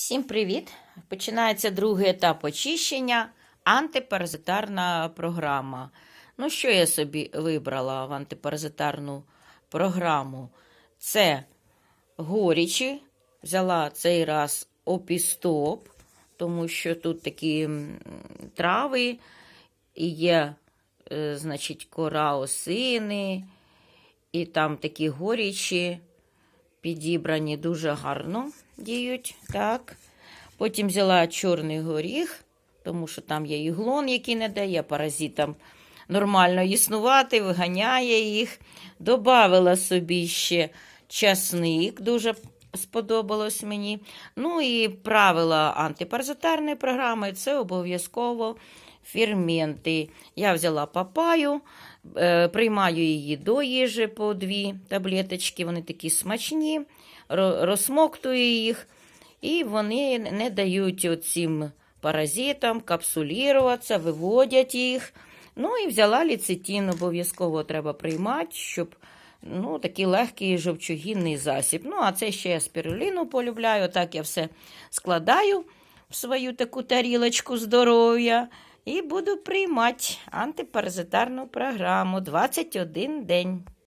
Всім привіт! Починається другий етап очищення антипаразитарна програма. Ну, що я собі вибрала в антипаразитарну програму? Це горічі. Взяла цей раз опістоп, тому що тут такі трави і є, е, значить, кора осини, і там такі горічі підібрані дуже гарно діють. Так. Потім взяла чорний горіх, тому що там є іглон, який не дає паразитам нормально існувати, виганяє їх. Добавила собі ще часник, дуже сподобалось мені. Ну і правила антипаразитарної програми це обов'язково ферменти. Я взяла папаю, е, приймаю її до їжі по дві таблеточки, вони такі смачні, ро- розсмоктую їх, і вони не дають цим паразитам капсуліруватися, виводять їх. Ну і взяла ліцитін, обов'язково треба приймати, щоб ну, такий легкий жовчогінний засіб. Ну, а це ще я спіруліну полюбляю. Так я все складаю в свою таку тарілочку здоров'я. І буду приймати антипаразитарну програму 21 день.